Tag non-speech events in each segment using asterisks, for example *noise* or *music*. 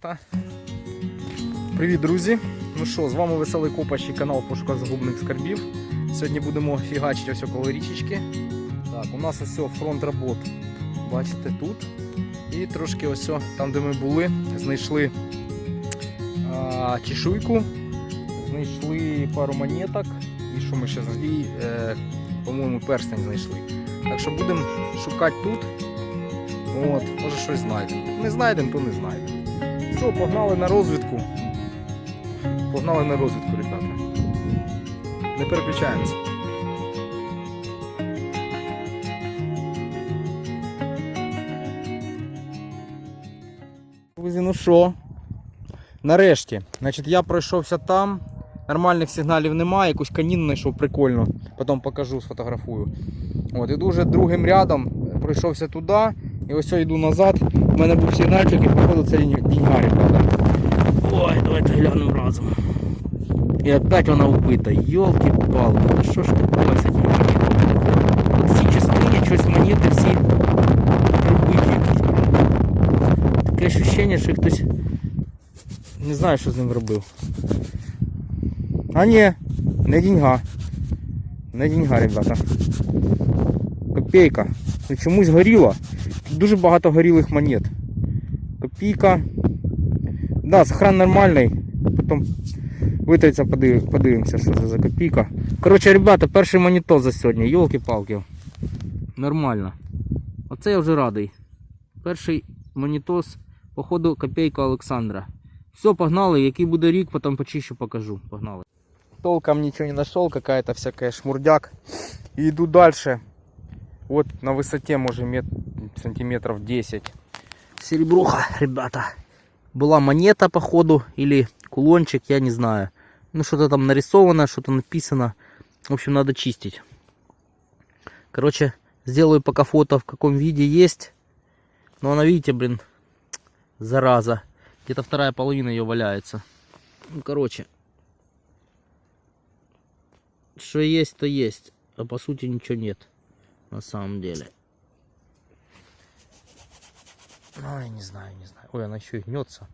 Та. Привіт, друзі! Ну що, з вами веселий копач і канал Пошука загублених скарбів. Сьогодні будемо фігачити ось около річечки. Так, у нас ось фронт робот. Бачите тут. І трошки ось там, де ми були, знайшли а, чешуйку, знайшли пару монеток. І що ми ще знайшли? І, е, по-моєму, перстень знайшли. Так що будемо шукати тут. От, може щось знайдемо. Не знайдемо, то не знайдемо. Все, погнали на розвідку. Погнали на розвідку, ребята. Не переключаємося. Друзі, ну що? Нарешті. Значить, я пройшовся там. Нормальних сигналів немає, якусь каніну знайшов прикольно. Потім покажу, сфотографую. От, іду вже другим рядом, пройшовся туди. І ось я йду назад. У мене був сигнальчик і походу це деньга, ребята. Ой, давайте глянемо разом. І опять вона вбита. Йолки-палки, що ж з всі частині щось монети всі прибиті якісь. Таке ощущення, що хтось не знаю, що з ним робив. А ні, не деньга. Не деньга, ребята. Копейка. Ну чомусь горіла. Дуже багато горілих монет. Копійка. Да, сохран нормальний. Потім витриться, подив, подивимося, що це за копійка. Коротше, ребята, перший монітор за сьогодні. Йолки-палки. Нормально. Оце я вже радий. Перший монітос, походу, копійка Олександра. Все, погнали, який буде рік, потім почищу, покажу. Погнали. Толком ничего не нашел, какая-то всякая шмурдяк. И иду дальше. Вот на высоте, может, мет... сантиметров 10. Серебруха, ребята. Была монета, походу, или кулончик, я не знаю. Ну, что-то там нарисовано, что-то написано. В общем, надо чистить. Короче, сделаю пока фото, в каком виде есть. Но она, видите, блин, зараза. Где-то вторая половина ее валяется. Ну, короче. Что есть, то есть. А по сути ничего нет. На самом деле. Ну, я не знаю, не знаю. Ой, она еще и гнется.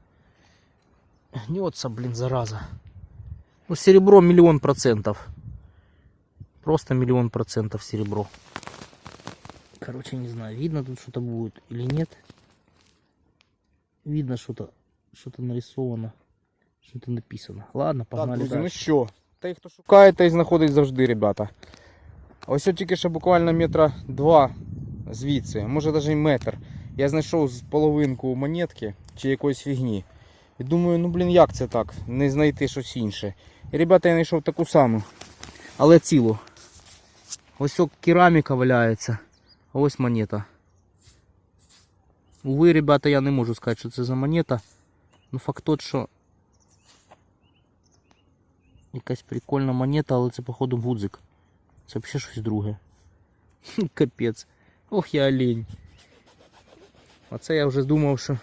Гнется, блин, зараза. Ну, серебро миллион процентов. Просто миллион процентов серебро. Короче, не знаю, видно тут что-то будет или нет. Видно что-то, что-то нарисовано, что-то написано. Ладно, погнали Так, друзі, ну дальше. що, той, хто шукає, той знаходить завжди, ребята. Ось от тільки що буквально метра два звідси, може навіть метр. Я знайшов з половинку монетки чи якоїсь фігні. І думаю, ну блін, як це так? Не знайти щось інше. І ребята, я знайшов таку саму. Але цілу. Ось кераміка валяється. А ось монета. Уви, ребята, я не можу сказати, що це за монета. Ну факт тот, що якась прикольна монета, але це походу гудзик. Це взагалі щось друге. *laughs* Капець. Ох я олень. А це я вже думав, що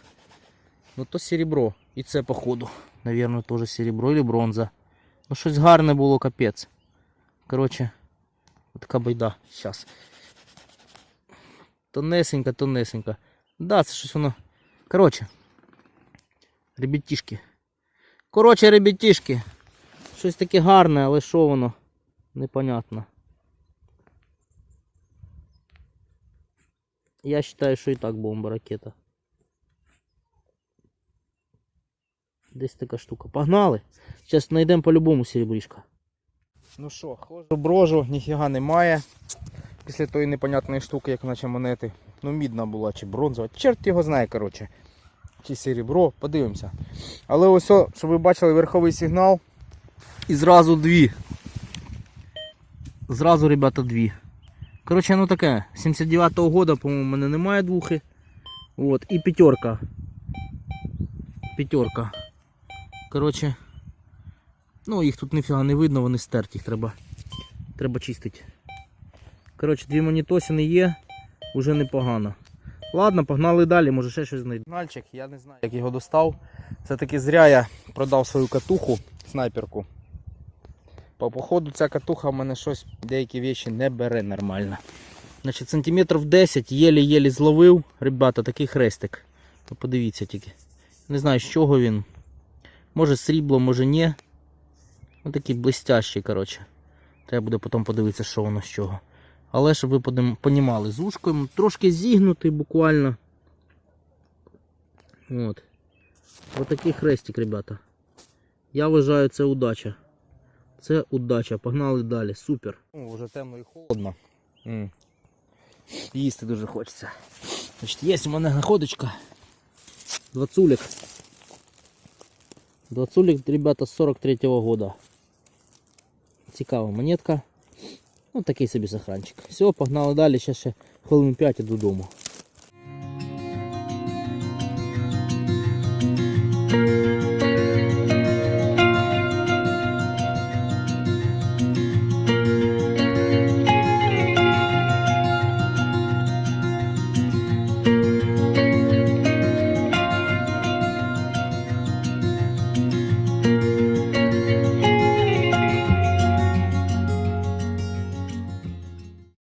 ну то серебро. І це походу. Навірно, теж серебро или бронза. Ну щось гарне було, капець. Вот така байда. Сейчас. Тонесенька, тонесенька. Да, це щось воно. Короче. Ребятішки. Короче, ребятішки. Щось таке гарне, але що воно? Непонятно. Я вважаю, що і так бомба ракета. Десь така штука. Погнали! Зараз знайдемо по-любому серебришка. Ну що, хожу брожу, ніфіга немає. Після тої непонятної штуки, як наче монети. Ну, мідна була чи бронзова. Черт його знає, коротше. Чи серебро, подивимося. Але ось, щоб ви бачили верховий сигнал. І зразу дві. Зразу, ребята, дві. Коротше, ну таке. 79-го года, по-моєму, у мене немає двухи. Вот. І п'ятерка. П'ятерка. Коротше. Ну, їх тут ніфіга не видно, вони стерті, їх треба. Треба чистити. Коротше, дві монітосини є, уже непогано. Ладно, погнали далі, може ще щось знайду. Сигнальчик, я не знаю, як його достав. Все-таки зря я продав свою катуху, снайперку. По походу ця катуха в мене щось, деякі речі не бере нормально. Значить, сантиметрів 10 єлі-єлі зловив. Ребята, такий хрестик. Ви подивіться тільки. Не знаю, з чого він. Може срібло, може ні. Ось такий блистящий, коротше. Треба буде потім подивитися, що воно з чого. Але щоб ви понімали, з ушком трошки зігнутий буквально. От. Ось такий хрестик, ребята. Я вважаю, це удача. Це удача. Погнали далі. Супер. О, вже темно і холодно. М. Їсти дуже хочеться. Значить, є у мене находочка. Двацулик. Двацулик, ребята, з 43-го года. Цікава монетка. Ну, такий собі сохранчик. Все, погнали далі. Ще ще хвилин 5 і додому.